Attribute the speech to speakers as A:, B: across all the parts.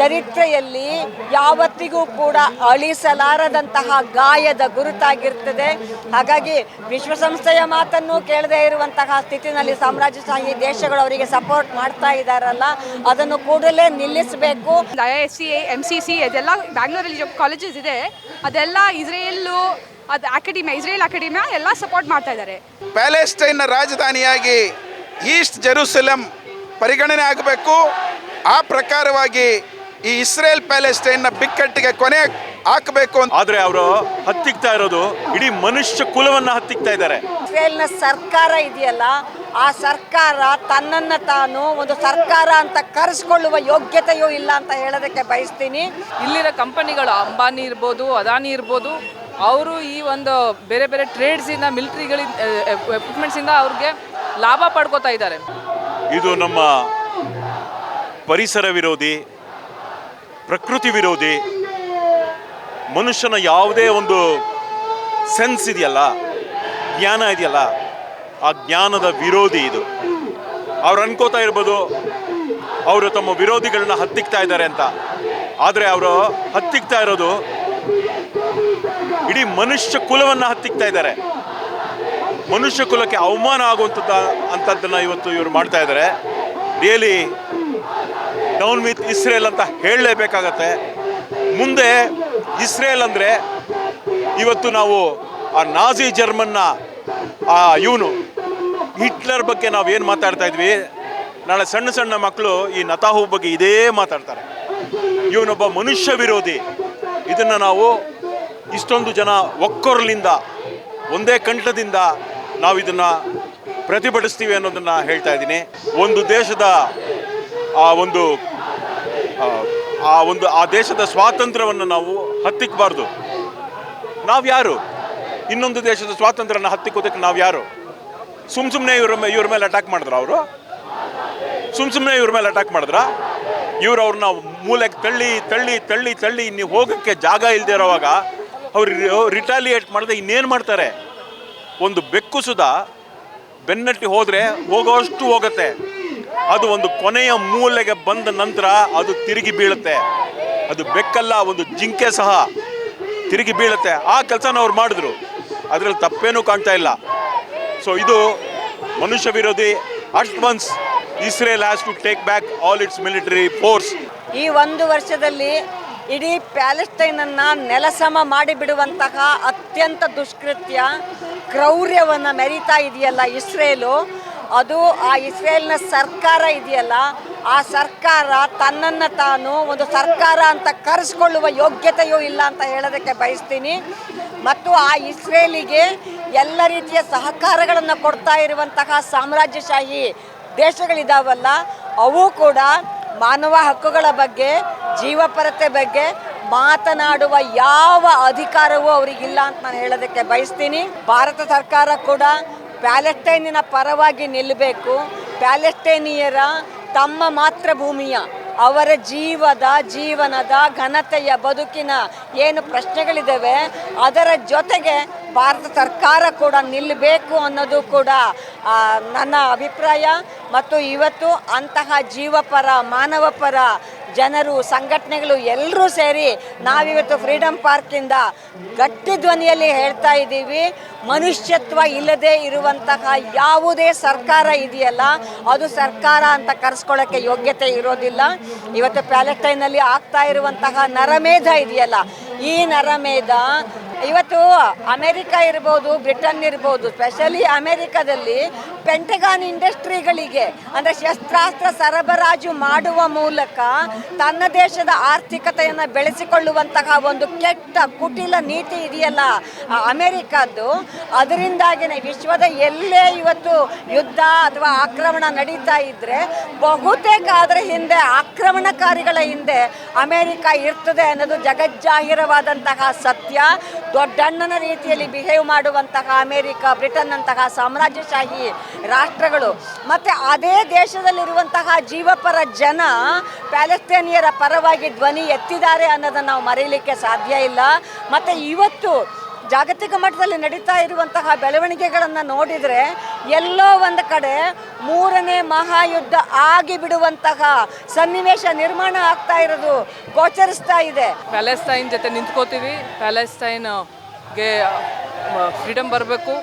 A: ಚರಿತ್ರೆಯಲ್ಲಿ ಯಾವತ್ತಿಗೂ ಕೂಡ ಅಳಿಸಲಾರದಂತಹ ಗಾಯದ ಗುರುತಾಗಿರ್ತದೆ. ಹಾಗಾಗಿ ವಿಶ್ವಸಂಸ್ಥೆಯ ಮಾತನ್ನು ಕೇಳದೇ ಇರುವಂತಹ ಸ್ಥಿತಿನಲ್ಲಿ ಸಾಮ್ರಾಜ್ಯಶಾಹಿ ದೇಶಗಳು ಅವರಿಗೆ ಸಪೋರ್ಟ್ ಮಾಡ್ತಾ ಇದ್ದಾರಲ್ಲ ಅದನ್ನು ಕೂಡಲೇ ನಿಲ್ಲಿಸಬೇಕು.
B: I S C M C C ಅದೆಲ್ಲ ಬ್ಯಾಂಗ್ಳೂರಲ್ಲಿ ಕಾಲೇಜಸ್ ಇದೆ. ಅದೆಲ್ಲ ಇಸ್ರೇಲು ಅದು ಅಕಾಡೆಮಿ ಇಸ್ರೇಲ್ ಅಕಾಡೆಮಿ ಎಲ್ಲ ಸಪೋರ್ಟ್ ಮಾಡ್ತಾ ಇದ್ದಾರೆ
C: ಪ್ಯಾಲೆಸ್ಟೈನ್ನ ರಾಜಧಾನಿಯಾಗಿ ಈಸ್ಟ್ ಜೆರೂಸಲಂ ಪರಿಗಣನೆ ಆಗಬೇಕು. ಆ ಪ್ರಕಾರವಾಗಿ ಈ ಇಸ್ರೇಲ್ ಪ್ಯಾಲೆಸ್ಟೈನ್ನ ಬಿಕ್ಕಟ್ಟಿಗೆ ಕೊನೆ ಹಾಕಬೇಕು ಅಂತ
D: ಆದರೆ ಅವರು ಹತ್ತಿಕ್ತಾ ಇರೋದು ಇಡೀ ಮನುಷ್ಯ ಕುಲವನ್ನ ಹತ್ತಿಕ್ತಾ ಇದ್ದಾರೆ.
A: ಇಸ್ರೇಲ್ನ ಸರ್ಕಾರ ಇದೆಯಲ್ಲ ಆ ಸರ್ಕಾರ ತನ್ನನ್ನು ತಾನು ಒಂದು ಸರ್ಕಾರ ಅಂತ ಕರೆಸಿಕೊಳ್ಳುವ ಯೋಗ್ಯತೆಯೂ ಇಲ್ಲ ಅಂತ ಹೇಳೋದಕ್ಕೆ ಬಯಸ್ತೀನಿ.
E: ಇಲ್ಲಿರೋ ಕಂಪನಿಗಳು ಅಂಬಾನಿ ಇರ್ಬೋದು ಅದಾನಿ ಇರ್ಬೋದು ಅವರು ಈ ಒಂದು ಬೇರೆ ಬೇರೆ ಟ್ರೇಡ್ಸಿಂದ ಮಿಲಿಟ್ರಿಗಳಿಂದ ಎಕ್ವಿಪ್ಮೆಂಟ್ಸಿಂದ ಅವ್ರಿಗೆ ಲಾಭ ಪಡ್ಕೋತಾ ಇದ್ದಾರೆ.
D: ಇದು ನಮ್ಮ ಪರಿಸರ ವಿರೋಧಿ ಪ್ರಕೃತಿ ವಿರೋಧಿ ಮನುಷ್ಯನ ಯಾವುದೇ ಒಂದು ಸೆನ್ಸ್ ಇದೆಯಲ್ಲ, ಜ್ಞಾನ ಇದೆಯಲ್ಲ, ಆ ಜ್ಞಾನದ ವಿರೋಧಿ ಇದು. ಅವ್ರು ಅನ್ಕೋತಾ ಇರ್ಬೋದು, ಅವರು ತಮ್ಮ ವಿರೋಧಿಗಳನ್ನ ಹತ್ತಿಕ್ತಾ ಇದ್ದಾರೆ ಅಂತ. ಆದರೆ ಅವರು ಹತ್ತಿಕ್ತಾ ಇರೋದು ಇಡೀ ಮನುಷ್ಯ ಕುಲವನ್ನು ಹತ್ತಿಕ್ತಾ ಇದ್ದಾರೆ. ಮನುಷ್ಯ ಕುಲಕ್ಕೆ ಅವಮಾನ ಆಗುವಂಥದ್ದು ಅಂಥದ್ದನ್ನು ಇವತ್ತು ಇವರು ಮಾಡ್ತಾ ಇದ್ದಾರೆ. ರಿಯಲಿ ಡೌನ್ ವಿತ್ ಇಸ್ರೇಲ್ ಅಂತ ಹೇಳಲೇಬೇಕಾಗತ್ತೆ. ಮುಂದೆ ಇಸ್ರೇಲ್ ಅಂದರೆ ಇವತ್ತು ನಾವು ಆ ನಾಜಿ ಜರ್ಮನ್ನ, ಆ ಇವನು ಹಿಟ್ಲರ್ ಬಗ್ಗೆ ನಾವು ಏನು ಮಾತಾಡ್ತಾ ಇದ್ವಿ? ನಾಳೆ ಸಣ್ಣ ಸಣ್ಣ ಮಕ್ಕಳು ಈ ನತಾಹು ಬಗ್ಗೆ ಇದೇ ಮಾತಾಡ್ತಾರೆ. ಇವನೊಬ್ಬ ಮನುಷ್ಯ ವಿರೋಧಿ. ಇದನ್ನು ನಾವು ಇಷ್ಟೊಂದು ಜನ ಒಕ್ಕೊರ್ಲಿಂದ, ಒಂದೇ ಕಂಠದಿಂದ ನಾವು ಇದನ್ನು ಪ್ರತಿಭಟಿಸ್ತೀವಿ ಅನ್ನೋದನ್ನು ಹೇಳ್ತಾ ಇದ್ದೀನಿ. ಒಂದು ದೇಶದ ಆ ಒಂದು ಆ, ಒಂದು ಆ ದೇಶದ ಸ್ವಾತಂತ್ರ್ಯವನ್ನು ನಾವು ಹತ್ತಿಕ್ಕಬಾರ್ದು ನಾವು ಯಾರು? ಇನ್ನೊಂದು ದೇಶದ ಸ್ವಾತಂತ್ರ್ಯನ ಹತ್ತಿಕ್ಕೋದಕ್ಕೆ ನಾವು ಯಾರು? ಸುಮ್ ಸುಮ್ಮನೆ ಇವ್ರ ಮೇ- ಇವ್ರ ಮೇಲೆ ಅಟ್ಯಾಕ್ ಮಾಡಿದ್ರ ಅವರು? ಸುಮ್ ಸುಮ್ಮನೆ ಇವ್ರ ಮೇಲೆ ಅಟ್ಯಾಕ್ ಮಾಡಿದ್ರ? ಇವ್ರು ಅವ್ರನ್ನ ಮೂಲೆಗೆ ತಳ್ಳಿ ತಳ್ಳಿ ತಳ್ಳಿ ತಳ್ಳಿ ನೀವು ಹೋಗೋಕ್ಕೆ ಜಾಗ ಇಲ್ಲದೆ ಇರೋವಾಗ ಅವ್ರು ರಿಟಾಲಿಯೇಟ್ ಮಾಡಿದ್ರೆ ಇನ್ನೇನು ಮಾಡ್ತಾರೆ? ಒಂದು ಬೆಕ್ಕು ಸುದ ಬೆನ್ನಟ್ಟಿ ಹೋದರೆ ಹೋಗೋಷ್ಟು ಹೋಗುತ್ತೆ. ಅದು ಒಂದು ಕೊನೆಯ ಮೂಲೆಗೆ ಬಂದ ನಂತರ ಅದು ತಿರುಗಿ ಬೀಳುತ್ತೆ. ಅದು ಬೆಕ್ಕಲ್ಲ, ಒಂದು ಜಿಂಕೆ ಸಹ ತಿರುಗಿ ಬೀಳುತ್ತೆ. ಆ ಕೆಲಸನ ಅವ್ರು ಮಾಡಿದ್ರು. ಅದರಲ್ಲಿ ತಪ್ಪೇನೂ ಕಾಣ್ತಾ ಇಲ್ಲ. ಸೊ ಇದು ಮನುಷ್ಯ ವಿರೋಧಿ. At once Israel has to take back all its military force
A: ಈ ಒಂದು ವರ್ಷದಲ್ಲಿ ಇಡೀ ಪ್ಯಾಲೆಸ್ಟೈನನ್ನು ನೆಲಸಮ ಮಾಡಿಬಿಡುವಂತಹ ಅತ್ಯಂತ ದುಷ್ಕೃತ್ಯ, ಕ್ರೌರ್ಯವನ್ನು ಮೆರೀತಾ ಇದೆಯಲ್ಲ ಇಸ್ರೇಲು. ಅದು ಆ ಇಸ್ರೇಲ್ನ ಸರ್ಕಾರ ಇದೆಯಲ್ಲ, ಆ ಸರ್ಕಾರ ತನ್ನನ್ನು ತಾನು ಒಂದು ಸರ್ಕಾರ ಅಂತ ಕರೆಸ್ಕೊಳ್ಳುವ ಯೋಗ್ಯತೆಯೂ ಇಲ್ಲ ಅಂತ ಹೇಳೋದಕ್ಕೆ ಬಯಸ್ತೀನಿ. ಮತ್ತು ಆ ಇಸ್ರೇಲಿಗೆ ಎಲ್ಲ ರೀತಿಯ ಸಹಕಾರಗಳನ್ನು ಕೊಡ್ತಾ ಇರುವಂತಹ ಸಾಮ್ರಾಜ್ಯಶಾಹಿ ದೇಶಗಳಿದಾವಲ್ಲ, ಅವು ಕೂಡ ಮಾನವ ಹಕ್ಕುಗಳ ಬಗ್ಗೆ, ಜೀವಪರತೆ ಬಗ್ಗೆ ಮಾತನಾಡುವ ಯಾವ ಅಧಿಕಾರವೂ ಅವರಿಗಿಲ್ಲ ಅಂತ ನಾನು ಹೇಳೋದಕ್ಕೆ ಬಯಸ್ತೀನಿ. ಭಾರತ ಸರ್ಕಾರ ಕೂಡ ಪ್ಯಾಲೆಸ್ಟೈನಿನ ಪರವಾಗಿ ನಿಲ್ಲಬೇಕು ಪ್ಯಾಲೆಸ್ಟೈನಿಯರ ತಮ್ಮ ಮಾತೃಭೂಮಿಯ, ಅವರ ಜೀವದ, ಜೀವನದ ಘನತೆಯ ಬದುಕಿನ ಏನು ಪ್ರಶ್ನೆಗಳಿದ್ದಾವೆ ಅದರ ಜೊತೆಗೆ ಭಾರತ ಸರ್ಕಾರ ಕೂಡ ನಿಲ್ಲಬೇಕು ಅನ್ನೋದು ಕೂಡ ನನ್ನ ಅಭಿಪ್ರಾಯ. ಮತ್ತು ಇವತ್ತು ಅಂತಹ ಜೀವಪರ ಮಾನವ ಪರ ಜನರು, ಸಂಘಟನೆಗಳು ಎಲ್ಲರೂ ಸೇರಿ ನಾವಿವತ್ತು ಫ್ರೀಡಮ್ ಪಾರ್ಕಿಂದ ಗಟ್ಟಿ ಧ್ವನಿಯಲ್ಲಿ ಹೇಳ್ತಾ ಇದ್ದೀವಿ. ಮನುಷ್ಯತ್ವ ಇಲ್ಲದೆ ಇರುವಂತಹ ಯಾವುದೇ ಸರ್ಕಾರ ಇದೆಯಲ್ಲ, ಅದು ಸರ್ಕಾರ ಅಂತ ಕರೆಸ್ಕೊಳ್ಳೋಕ್ಕೆ ಯೋಗ್ಯತೆ ಇರೋದಿಲ್ಲ. ಇವತ್ತು ಪ್ಯಾಲೆಸ್ಟೈನಲ್ಲಿ ಆಗ್ತಾ ಇರುವಂತಹ ನರಮೇಧ ಇದೆಯಲ್ಲ, ಈ ನರಮೇಧ ಇವತ್ತು ಅಮೆರಿಕ ಇರ್ಬೋದು, ಬ್ರಿಟನ್ ಇರ್ಬೋದು ಸ್ಪೆಷಲಿ ಅಮೆರಿಕದಲ್ಲಿ ಪೆಂಟಗಾನ್ ಇಂಡಸ್ಟ್ರಿಗಳಿಗೆ, ಅಂದರೆ ಶಸ್ತ್ರಾಸ್ತ್ರ ಸರಬರಾಜು ಮಾಡುವ ಮೂಲಕ ತನ್ನ ದೇಶದ ಆರ್ಥಿಕತೆಯನ್ನು ಬೆಳೆಸಿಕೊಳ್ಳುವಂತಹ ಒಂದು ಕೆಟ್ಟ ಕುಟಿಲ ನೀತಿ ಇದೆಯಲ್ಲ ಅಮೆರಿಕದ್ದು. ಅದರಿಂದಾಗಿನೇ ವಿಶ್ವದ ಎಲ್ಲೇ ಇವತ್ತು ಯುದ್ಧ ಅಥವಾ ಆಕ್ರಮಣ ನಡೀತಾ ಇದ್ದರೆ ಬಹುತೇಕ ಅದರ ಹಿಂದೆ ಆಕ್ರಮಣಕಾರಿಗಳ ಹಿಂದೆ ಅಮೆರಿಕ ಇರ್ತದೆ ಅನ್ನೋದು ಜಗಜ್ಜಾಹಿರವಾದಂತಹ ಸತ್ಯ. ದೊಡ್ಡಣ್ಣನ ರೀತಿಯಲ್ಲಿ ಬಿಹೇವ್ ಮಾಡುವಂತಹ ಅಮೇರಿಕ ಬ್ರಿಟನ್ ಅಂತಹ ಸಾಮ್ರಾಜ್ಯಶಾಹಿ ರಾಷ್ಟ್ರಗಳು. ಮತ್ತು ಅದೇ ದೇಶದಲ್ಲಿರುವಂತಹ ಜೀವಪರ ಜನ ಪ್ಯಾಲೆಸ್ತೇನಿಯರ ಪರವಾಗಿ ಧ್ವನಿ ಎತ್ತಿದ್ದಾರೆ ಅನ್ನೋದನ್ನು ನಾವು ಮರೆಯಲಿಕ್ಕೆ ಸಾಧ್ಯ ಇಲ್ಲ. ಮತ್ತು ಇವತ್ತು ಜಾಗತಿಕ ಮಟ್ಟದಲ್ಲಿ ನಡೀತಾ ಇರುವಂತಹ ಬೆಳವಣಿಗೆಗಳನ್ನು ನೋಡಿದರೆ ಎಲ್ಲೋ ಒಂದು ಕಡೆ ಮೂರನೇ ಮಹಾಯುದ್ಧ ಆಗಿ ಬಿಡುವಂತಹ ಸನ್ನಿವೇಶ ನಿರ್ಮಾಣ ಆಗ್ತಾ ಇರೋದು ಗೋಚರಿಸ್ತಾ ಇದೆ.
E: ಪ್ಯಾಲೆಸ್ತೈನ್ ಜೊತೆ ನಿಂತ್ಕೋತೀವಿ. ಪ್ಯಾಲೆಸ್ತೈನ್ಗೆ ಫ್ರೀಡಮ್ ಬರಬೇಕು.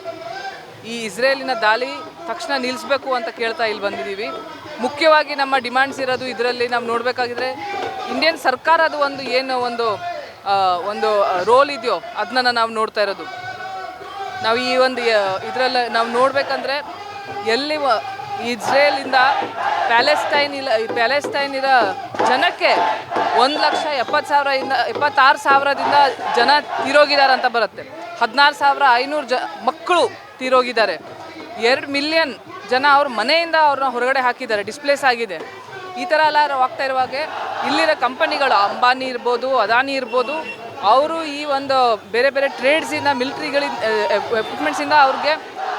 E: ಈ ಇಸ್ರೇಲಿನ ದಾಳಿ ತಕ್ಷಣ ನಿಲ್ಲಿಸಬೇಕು ಅಂತ ಕೇಳ್ತಾ ಇಲ್ಲಿ ಬಂದಿದ್ದೀವಿ. ಮುಖ್ಯವಾಗಿ ನಮ್ಮ ಡಿಮ್ಯಾಂಡ್ಸ್ ಇರೋದು ಇದರಲ್ಲಿ ನಾವು ನೋಡಬೇಕಾಗಿದ್ರೆ ಇಂಡಿಯನ್ ಸರ್ಕಾರ ಅದು ಒಂದು ಏನು ಒಂದು ಒಂದು ರೋಲ್ ಇದೆಯೋ ಅದನ್ನ ನಾವು ನೋಡ್ತಾ ಇರೋದು. ನಾವು ಈ ಒಂದು ಇದರಲ್ಲಿ ನಾವು ನೋಡಬೇಕಂದ್ರೆ ಎಲ್ಲಿ ಇಸ್ರೇಲಿಂದ ಪ್ಯಾಲೆಸ್ಟೈನ್ ಇಲ್ಲ ಪ್ಯಾಲೆಸ್ತೈನಿನ ಜನಕ್ಕೆ ಒಂದು ಲಕ್ಷ ಎಪ್ಪತ್ತು ಸಾವಿರದಿಂದ ಎಪ್ಪತ್ತಾರು ಸಾವಿರದಿಂದ ಜನ ತೀರೋಗಿದ್ದಾರೆ ಅಂತ ಬರುತ್ತೆ. ಹದಿನಾರು ಸಾವಿರ ಐನೂರು ಜ, ಮಕ್ಕಳು ತೀರೋಗಿದ್ದಾರೆ. ಎರಡು ಮಿಲಿಯನ್ ಜನ ಅವ್ರ ಮನೆಯಿಂದ ಅವ್ರನ್ನ ಹೊರಗಡೆ ಹಾಕಿದ್ದಾರೆ, ಡಿಸ್ಪ್ಲೇಸ್ ಆಗಿದೆ. ಈ ಥರ ಎಲ್ಲ ಹೋಗ್ತಾ ಇರುವಾಗ ಇಲ್ಲಿರೋ ಕಂಪನಿಗಳು, ಅಂಬಾನಿ ಇರ್ಬೋದು, ಅದಾನಿ ಇರ್ಬೋದು, ಅವರು ಈ ಒಂದು ಬೇರೆ ಬೇರೆ ಟ್ರೇಡ್ಸಿಂದ ಮಿಲ್ಟ್ರಿಗಳಿಂದ ಎಕ್ವಿಪ್ಮೆಂಟ್ಸಿಂದ ಅವ್ರಿಗೆ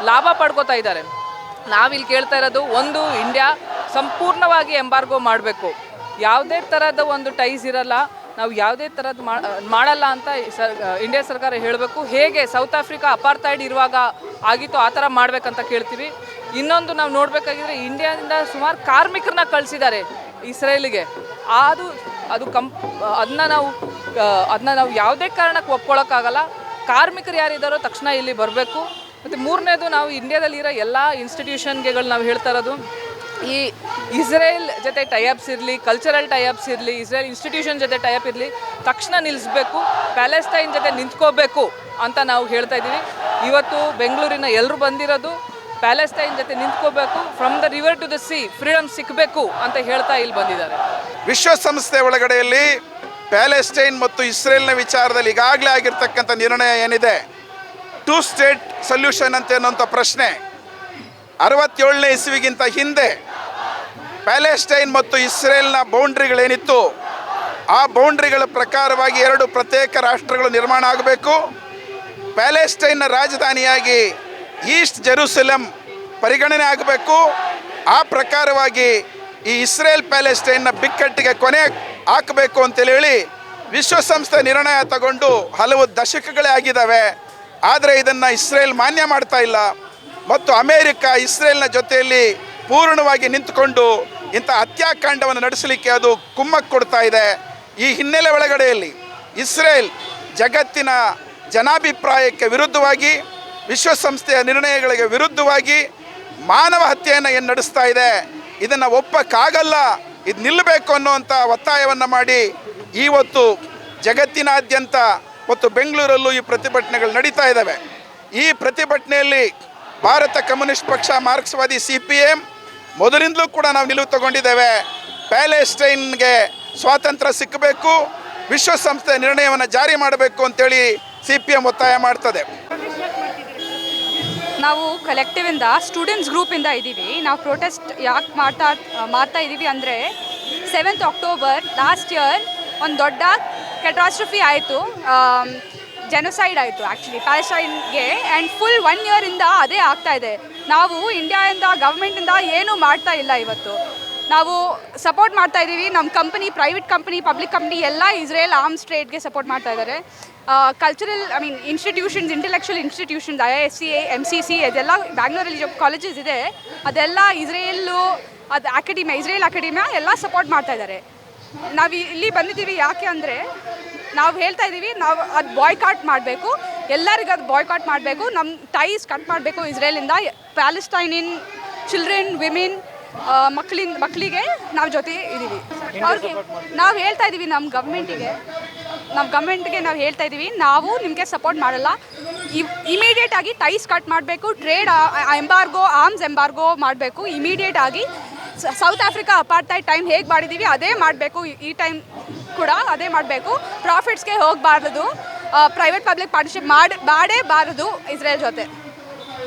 E: ಲಾಭ ಪಡ್ಕೋತಾ ಇದ್ದಾರೆ. ನಾವಿಲ್ಲಿ ಕೇಳ್ತಾ ಇರೋದು ಒಂದು ಇಂಡಿಯಾ ಸಂಪೂರ್ಣವಾಗಿ ಎಂಬಾರ್ಗೋ ಮಾಡಬೇಕು. ಯಾವುದೇ ಥರದ ಒಂದು ಟೈಸ್ ಇರಲ್ಲ, ನಾವು ಯಾವುದೇ ಥರದ್ದು ಮಾಡಲ್ಲ ಅಂತ ಸರ್ ಇಂಡಿಯಾ ಸರ್ಕಾರ ಹೇಳಬೇಕು. ಹೇಗೆ ಸೌತ್ ಆಫ್ರಿಕಾ ಅಪಾರ್ಥೈಡ್ ಇರುವಾಗ ಆಗಿತ್ತು ಆ ಥರ ಮಾಡಬೇಕಂತ ಕೇಳ್ತೀವಿ. ಇನ್ನೊಂದು ನಾವು ನೋಡಬೇಕಾಗಿದ್ರೆ ಇಂಡಿಯಾದಿಂದ ಸುಮಾರು ಕಾರ್ಮಿಕರನ್ನ ಕಳಿಸಿದ್ದಾರೆ ಇಸ್ರೇಲಿಗೆ. ಅದು ಅದು ಕಂಪ್ ಅದನ್ನ ನಾವು ಅದನ್ನ ನಾವು ಯಾವುದೇ ಕಾರಣಕ್ಕೆ ಒಪ್ಕೊಳ್ಳೋಕ್ಕಾಗಲ್ಲ ಕಾರ್ಮಿಕರು ಯಾರಿದ್ದಾರೋ ತಕ್ಷಣ ಇಲ್ಲಿ ಬರಬೇಕು. ಮತ್ತು ಮೂರನೇದು ನಾವು ಇಂಡಿಯಾದಲ್ಲಿರೋ ಎಲ್ಲ ಇನ್ಸ್ಟಿಟ್ಯೂಷನ್ಗೆಗಳು ನಾವು ಹೇಳ್ತಾ ಇರೋದು, ಈ ಇಸ್ರೇಲ್ ಜೊತೆ ಟೈಅಪ್ಸ್ ಇರಲಿ ಕಲ್ಚರಲ್ ಟೈಅಪ್ಸ್ ಇರಲಿ, ಇಸ್ರೇಲ್ ಇನ್ಸ್ಟಿಟ್ಯೂಷನ್ ಜೊತೆ ಟೈಅಪ್ ಇರಲಿ, ತಕ್ಷಣ ನಿಲ್ಲಿಸಬೇಕು ಪ್ಯಾಲೆಸ್ತೈನ್ ಜೊತೆ ನಿಂತ್ಕೋಬೇಕು ಅಂತ ನಾವು ಹೇಳ್ತಾ ಇದ್ದೀವಿ. ಇವತ್ತು ಬೆಂಗಳೂರಿನ ಎಲ್ಲರೂ ಬಂದಿರೋದು ಪ್ಯಾಲೆಸ್ತೈನ್ ಜೊತೆ ನಿಂತ್ಕೋಬೇಕು from the river to the sea freedom ಸಿಕ್ಕಬೇಕು ಅಂತ ಹೇಳ್ತಾ ಇಲ್ಲಿ ಬಂದಿದ್ದಾರೆ.
C: ವಿಶ್ವಸಂಸ್ಥೆ ಒಳಗಡೆಯಲ್ಲಿ ಪ್ಯಾಲೆಸ್ಟೈನ್ ಮತ್ತು ಇಸ್ರೇಲ್ನ ವಿಚಾರದಲ್ಲಿ ಈಗಾಗಲೇ ಆಗಿರ್ತಕ್ಕಂಥ ನಿರ್ಣಯ ಏನಿದೆ? ಟೂ ಸ್ಟೇಟ್ ಸೊಲ್ಯೂಷನ್ ಅಂತ ಅನ್ನೋಂಥ ಪ್ರಶ್ನೆ. ಅರವತ್ತೇಳನೇ ಇಸ್ವಿಗಿಂತ ಹಿಂದೆ ಪ್ಯಾಲೆಸ್ಟೈನ್ ಮತ್ತು ಇಸ್ರೇಲ್ನ ಬೌಂಡ್ರಿಗಳೇನಿತ್ತು? ಆ ಬೌಂಡ್ರಿಗಳ ಪ್ರಕಾರವಾಗಿ ಎರಡು ಪ್ರತ್ಯೇಕ ರಾಷ್ಟ್ರಗಳು ನಿರ್ಮಾಣ ಆಗಬೇಕು. ಪ್ಯಾಲೆಸ್ಟೈನ್ನ ರಾಜಧಾನಿಯಾಗಿ ಈಸ್ಟ್ ಜೆರೂಸಲಂ ಪರಿಗಣನೆ ಆಗಬೇಕು. ಆ ಪ್ರಕಾರವಾಗಿ ಈ ಇಸ್ರೇಲ್ ಪ್ಯಾಲೆಸ್ಟೈನ್ನ ಬಿಕ್ಕಟ್ಟಿಗೆ ಕೊನೆ ಹಾಕಬೇಕು ಅಂತೇಳಿ ಹೇಳಿ ವಿಶ್ವಸಂಸ್ಥೆ ನಿರ್ಣಯ ತಗೊಂಡು ಹಲವು ದಶಕಗಳೇ ಆಗಿದ್ದಾವೆ. ಆದರೆ ಇದನ್ನು ಇಸ್ರೇಲ್ ಮಾನ್ಯ ಮಾಡ್ತಾ ಇಲ್ಲ. ಮತ್ತು ಅಮೇರಿಕ ಇಸ್ರೇಲ್ನ ಜೊತೆಯಲ್ಲಿ ಪೂರ್ಣವಾಗಿ ನಿಂತುಕೊಂಡು ಇಂಥ ಹತ್ಯಾಕಾಂಡವನ್ನು ನಡೆಸಲಿಕ್ಕೆ ಅದು ಕುಮ್ಮಕ್ಕು ಕೊಡ್ತಾ ಇದೆ. ಈ ಹಿನ್ನೆಲೆ ಒಳಗಡೆಯಲ್ಲಿ ಇಸ್ರೇಲ್ ಜಗತ್ತಿನ ಜನಾಭಿಪ್ರಾಯಕ್ಕೆ ವಿರುದ್ಧವಾಗಿ ವಿಶ್ವಸಂಸ್ಥೆಯ ನಿರ್ಣಯಗಳಿಗೆ ವಿರುದ್ಧವಾಗಿ ಮಾನವ ಹತ್ಯೆಯನ್ನು ಏನು ನಡೆಸ್ತಾ ಇದೆ, ಇದನ್ನು ಒಪ್ಪಕ್ಕಾಗಲ್ಲ, ಇದು ನಿಲ್ಲಬೇಕು ಅನ್ನುವಂಥ ಒತ್ತಾಯವನ್ನು ಮಾಡಿ ಇವತ್ತು ಜಗತ್ತಿನಾದ್ಯಂತ ಮತ್ತು ಬೆಂಗಳೂರಲ್ಲೂ ಈ ಪ್ರತಿಭಟನೆಗಳು ನಡೀತಾ ಇದ್ದಾವೆ ಈ ಪ್ರತಿಭಟನೆಯಲ್ಲಿ ಭಾರತ ಕಮ್ಯುನಿಸ್ಟ್ ಪಕ್ಷ, ಮಾರ್ಕ್ಸ್ವಾದಿ ಸಿ ಪಿ ಎಂ ಮೊದಲಿಂದಲೂ ಕೂಡ ನಾವು ನಿಲುವು ತಗೊಂಡಿದ್ದೇವೆ. ಪ್ಯಾಲೆಸ್ಟೈನ್ಗೆ ಸ್ವಾತಂತ್ರ್ಯ ಸಿಕ್ಕಬೇಕು ವಿಶ್ವಸಂಸ್ಥೆ ನಿರ್ಣಯವನ್ನು ಜಾರಿ ಮಾಡಬೇಕು ಅಂತೇಳಿ ಸಿ ಪಿ ಎಂ ಒತ್ತಾಯ ಮಾಡ್ತದೆ.
B: ನಾವು ಕಲೆಕ್ಟಿವಿಂದ ಸ್ಟೂಡೆಂಟ್ಸ್ ಗ್ರೂಪಿಂದ ಇದ್ದೀವಿ. ನಾವು ಪ್ರೊಟೆಸ್ಟ್ ಯಾಕೆ ಮಾಡ್ತಾ ಮಾಡ್ತಾ ಇದ್ದೀವಿ ಅಂದರೆ ಸೆವೆಂತ್ ಅಕ್ಟೋಬರ್ ಲಾಸ್ಟ್ ಇಯರ್ ಒಂದು ದೊಡ್ಡ ಕೆಟ್ರಾಸ್ಟ್ರಫಿ ಆಯಿತು. ಜೆನೊಸೈಡ್ ಆಯಿತು ಆ್ಯಕ್ಚುಲಿ ಪ್ಯಾಲೆಸ್ಟೈನ್ಗೆ ಆ್ಯಂಡ್ ಫುಲ್ ಒನ್ ಇಯರಿಂದ ಅದೇ ಆಗ್ತಾ ಇದೆ. ನಾವು ಇಂಡಿಯಾದಿಂದ ಗೌರ್ಮೆಂಟಿಂದ ಏನೂ ಮಾಡ್ತಾ ಇಲ್ಲ ಇವತ್ತು. ನಾವು ಸಪೋರ್ಟ್ ಮಾಡ್ತಾ ಇದ್ದೀವಿ. ನಮ್ಮ company private company public company ಎಲ್ಲ ಇಸ್ರೇಲ್ ಆರ್ಮ್ಸ್ ಟ್ರೇಡ್ಗೆ ಸಪೋರ್ಟ್ ಮಾಡ್ತಾ ಇದ್ದಾರೆ. Cultural I mean institutions intellectual institutions I S C M C C ಅದೆಲ್ಲ ಬ್ಯಾಂಗ್ಳೂರಲ್ಲಿ ಕಾಲೇಜಸ್ ಇದೆ. ಅದೆಲ್ಲ ಇಸ್ರೇಲು ಅದು ಅಕಾಡೆಮಿ ಇಸ್ರೇಲ್ ಅಕಾಡೆಮಿಯಾ ಎಲ್ಲ ಸಪೋರ್ಟ್ ಮಾಡ್ತಾ ಇದ್ದಾರೆ. ನಾವು ಇಲ್ಲಿ ಬಂದಿದ್ದೀವಿ ಯಾಕೆ ಅಂದರೆ ನಾವು ಹೇಳ್ತಾ ಇದ್ದೀವಿ ನಾವು ಅದು ಬಾಯ್ಕಾಟ್ ಮಾಡಬೇಕು. ಎಲ್ಲರಿಗೂ ಅದು ಬಾಯ್ಕಾಟ್ ಮಾಡಬೇಕು. ನಮ್ಮ ಟೈಸ್ ಕಟ್ ಮಾಡಬೇಕು ಇಸ್ರೇಲಿಂದ ಪ್ಯಾಲೆಸ್ಟೈನಿನ್ ಚಿಲ್ಡ್ರನ್ ವಿಮೆನ್ ಮಕ್ಕಳಿಂದ ಮಕ್ಕಳಿಗೆ ನಾವು ಜೊತೆ ಇದ್ದೀವಿ. ಅವ್ರಿಗೆ ನಾವು ಹೇಳ್ತಾ ಇದ್ದೀವಿ ನಮ್ಮ ಗೌರ್ಮೆಂಟಿಗೆ ನಮ್ಮ ಗೌರ್ಮೆಂಟ್ಗೆ ನಾವು ಹೇಳ್ತಾ ಇದ್ದೀವಿ, ನಾವು ನಿಮಗೆ ಸಪೋರ್ಟ್ ಮಾಡಲ್ಲ. ಇಮಿಡಿಯೇಟ್ ಆಗಿ ಟೈಸ್ ಕಟ್ ಮಾಡಬೇಕು ಟ್ರೇಡ್ ಎಂಬಾರ್ಗೋ ಆರ್ಮ್ಸ್ ಎಂಬಾರ್ಗೋ ಮಾಡಬೇಕು ಇಮಿಡಿಯೇಟ್ ಆಗಿ ಸೌತ್ ಆಫ್ರಿಕಾ ಅಪಾರ್ಟೈಡ್ ಟೈಮ್ ಹೇಗೆ ಮಾಡಿದ್ದೀವಿ ಅದೇ ಮಾಡಬೇಕು, ಈ ಟೈಮ್ ಕೂಡ ಅದೇ ಮಾಡಬೇಕು. ಪ್ರಾಫಿಟ್ಸ್ಗೆ ಹೋಗಬಾರ್ದು ಪ್ರೈವೇಟ್ ಪಬ್ಲಿಕ್ ಪಾರ್ಟ್ನರ್ಶಿಪ್ ಮಾಡಿ ಮಾಡೇ ಬಾರದು ಇಸ್ರೇಲ್ ಜೊತೆ.